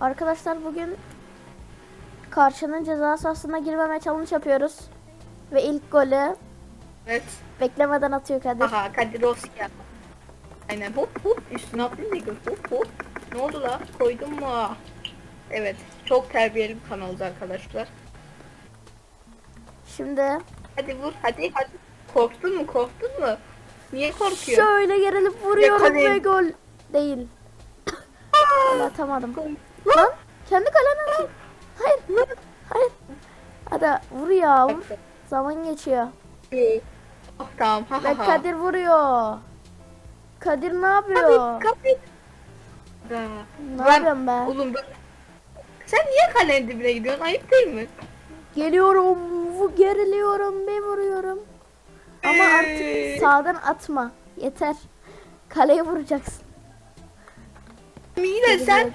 Arkadaşlar bugün karşının ceza sahasına girmeme challenge yapıyoruz. Ve ilk golü Evet. beklemeden atıyor Kadir. Aha Kadirovski. Aynen hop hop üstüne atlayayım ne gör hop hop. Ne oldu la? Koydun mu? Evet. Çok terbiyeli bir kanalız arkadaşlar. Şimdi Hadi vur hadi hadi. Korktun mu korktun mu? Niye korkuyor? şöyle gerilip vuruyorum ve gol değil. Gol atamadım. Lan kendi kalene lan. Hayır. Hayır. Hadi vur ya vur. Zaman geçiyor. Oh, tamam ha Ve ha ha. Kadir vuruyor. Kadir ne yapıyor? Kapit kapit. Ne yapıyorum ben? Oğlum ben... Sen niye kalenin dibine gidiyorsun? Ayıp değil mi? Geliyorum, vu- geriliyorum, bir vuruyorum. Ama Ee. artık sağdan atma. Yeter. Kaleye vuracaksın. İyi de sen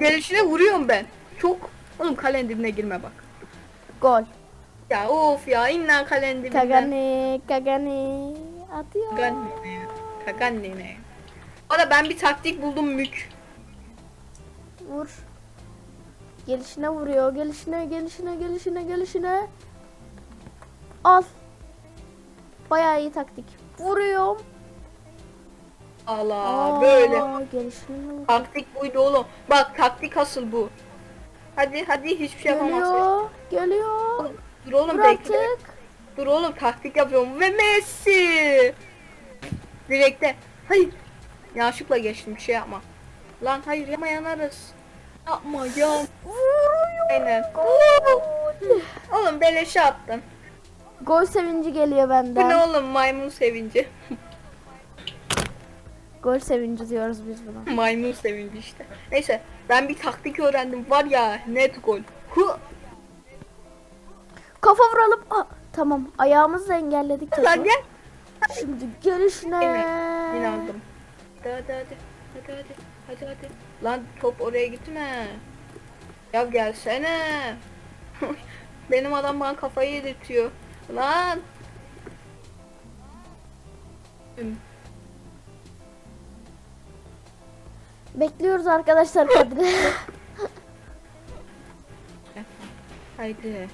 gelişine vuruyorum ben. Çok. Oğlum kalenin dibine girme bak. Gol. Ya of ya innen kalenin dibine. Kagani, Kagani. Atıyor. Kagani. Kagani ne? Valla ben bir taktik buldum mük. Vur. Gelişine vuruyor. Gelişine, gelişine, gelişine, gelişine. Al. Bayağı iyi taktik. Vuruyorum. Allah Aa, böyle. Taktik buydu oğlum. Bak taktik asıl bu. Hadi hadi hiçbir şey yapamazsın. Geliyor. Geliyor. Dur oğlum bekle. Dur oğlum taktik yapıyorum ve Messi. Direkte. Hayır. Yanlışlıkla geçtim bir şey yapma. Lan hayır yapma yanarız. Yapma ya. Aynen. Oğlum beleşe attın. Gol sevinci geliyor Bu ne benden. oğlum maymun sevinci. Gol sevinci diyoruz biz buna. maymun sevinci işte. Neyse ben bir taktik öğrendim var ya net gol. Hu. Kafa vuralım. Aa, tamam ayağımızla engelledik Lan topu. gel. Şimdi gelişine. Evet, inandım. Hadi hadi hadi. Hadi hadi. Hadi hadi. Lan top oraya gitme. Ya gelsene. Benim adam bana kafayı yedirtiyor. Lan. Bekliyoruz arkadaşlar Kadir'i. Haydi.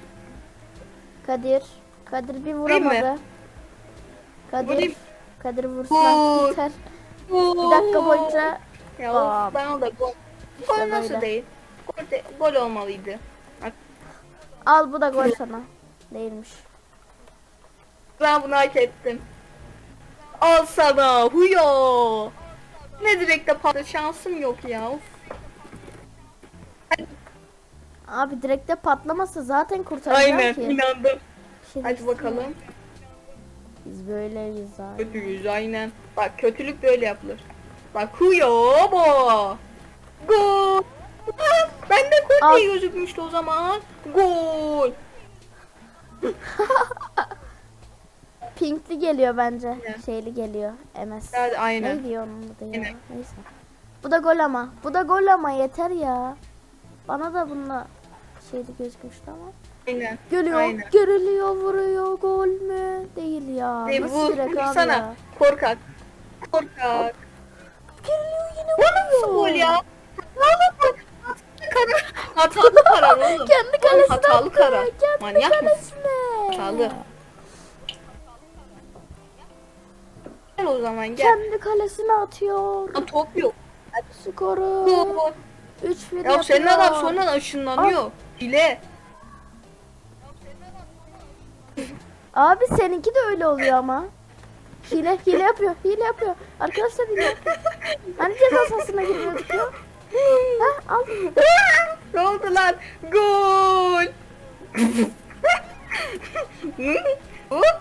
Kadir. Kadir bir vuramadı. Kadir. Vurayım. Kadir vursun Vur. artık yeter. Bir dakika boyunca Ya of, ben o da gol. işte Gol nasıl böyle. değil? Gol, de- gol olmalıydı. Bak, al bu da gol sana. Değilmiş. Ben bunu hak ettim. Al sana huyo. Ne direkte patladı şansım yok ya. Of. Abi direkte patlamasa zaten kurtaracağım Aynen ki. inandım. Şey Hadi bakalım. Biz böyleyiz abi. Kötüyüz aynen. Bak kötülük böyle yapılır. Bak huyo bo. Gol. Ben de gol diye gözükmüştü o zaman. Gol. Pinkli geliyor bence. Ne? Şeyli geliyor. MS. Evet, aynen. Ne diyor onun adı ya? Aynen. Neyse. Bu da gol ama. Bu da gol ama yeter ya. Bana da bununla şeydi gözükmüştü ama. Aynen. Geliyor, Aynen. geriliyor, vuruyor. Gol mü? Değil ya. De, Nasıl vur, direkt vur abi sana. ya? Korkak. Korkak. Geriliyor yine O nasıl vuruyor. gol ya? Hatalı karar. Hatalı karar oğlum. Kendi kalesine hatalı karar. Kendi Manyak mısın? kalesine. Hatalı. O zaman gel. Kendi kalesine atıyor. Lan top yok. Skoru. Gol. 3-1 Ya senin adam sonradan ışınlanıyor. Hile. Abi seninki de öyle oluyor ama. Hile hile yapıyor. Hile yapıyor. Arkadaşlar hile yapıyor. Hani ceza sahasına girmiyorduk ya. Ha al. ne oldu lan? Gol. Hop.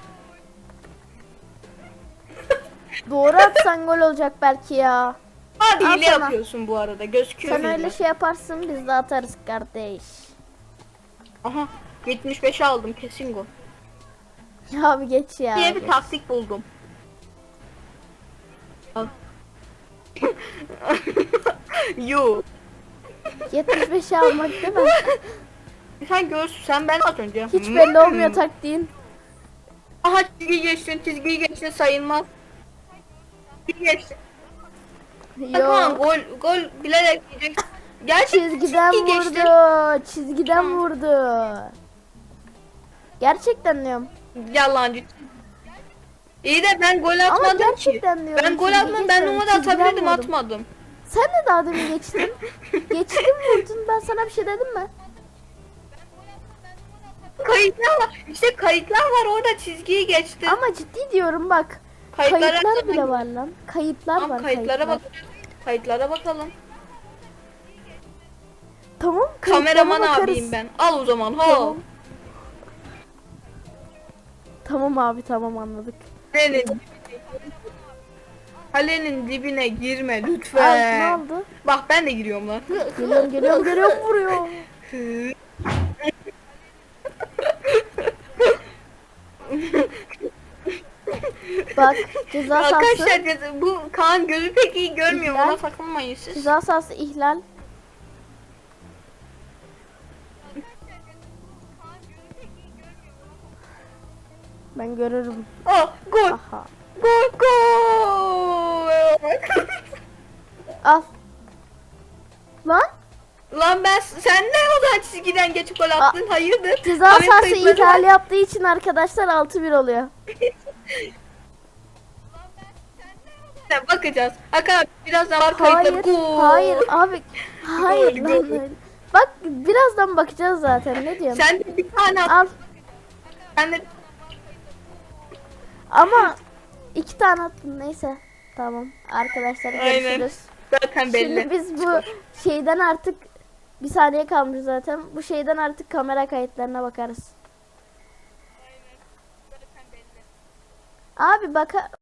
Doğru atsan gol olacak belki ya. Hadi Al hile sana. yapıyorsun bu arada. Gözüküyor Sen hile. öyle şey yaparsın biz de atarız kardeş. Aha 75'e aldım kesin gol. Ya abi geç ya. diye bir geç. taktik buldum. Al. Yo. 75'i almak değil mi? Sen görsün sen ben az önce. Hiç Hmm. belli olmuyor taktiğin. Aha çizgi geçtin çizgiyi geçtin sayılmaz. Geçtin. Tamam Yok. gol gol bilerek yiyeceksin. Gerçek Çizgiden çizgi geçti. vurdu. Çizgiden vurdu. Gerçekten diyorum. Yalancı. İyi de ben gol Ama atmadım ki. gerçekten diyorum. Ben gol çizgi atmadım. Ben geçmedim, numara çizgiden atabilirdim vurdum. atmadım. Sen de daha demin geçtin. geçtin vurdun. Ben sana bir şey dedim mi? Kayıtlar var. İşte kayıtlar var orada çizgiyi geçti. Ama ciddi diyorum bak. Kayıtlara Kayıtlar bakalım. bile var lan. Kayıtlar Tamam var. kayıtlara kayıtlar. bak. Kayıtlara bakalım. Tamam. Kameraman bakarız. abiyim ben. Al o zaman. Ho. Tamam. Tamam abi tamam anladık. Kalenin Kalenin dibine girme Al, ne lütfen. oldu? Bak ben de giriyorum lan. Geliyorum geliyorum geliyorum vuruyor. Bak ceza sahası. Arkadaşlar ceza- bu Kaan gözü pek iyi görmüyor. İhlal. Ona takılmayın siz. Ceza sahası ihlal. Ben görürüm. Oh gol. Aha. Gol gol. Al. Lan Lan ben sen ne o çizgiden geçip gol attın? Hayırdır? ceza Ahmet sahası ihlal yaptığı için arkadaşlar 6-1 oluyor. Sen bakacağız. Hakan abi birazdan var kayıtları. Hayır. Gol. Hayır abi. Hayır Gol, gol. Bak birazdan bakacağız zaten. Ne diyorum? Sen de bir tane at. Al. Sen de Ama iki tane attın neyse. Tamam. Arkadaşlar Aynen. görüşürüz. zaten belli. Şimdi biz bu şeyden artık bir saniye kalmış zaten. Bu şeyden artık kamera kayıtlarına bakarız. Abi baka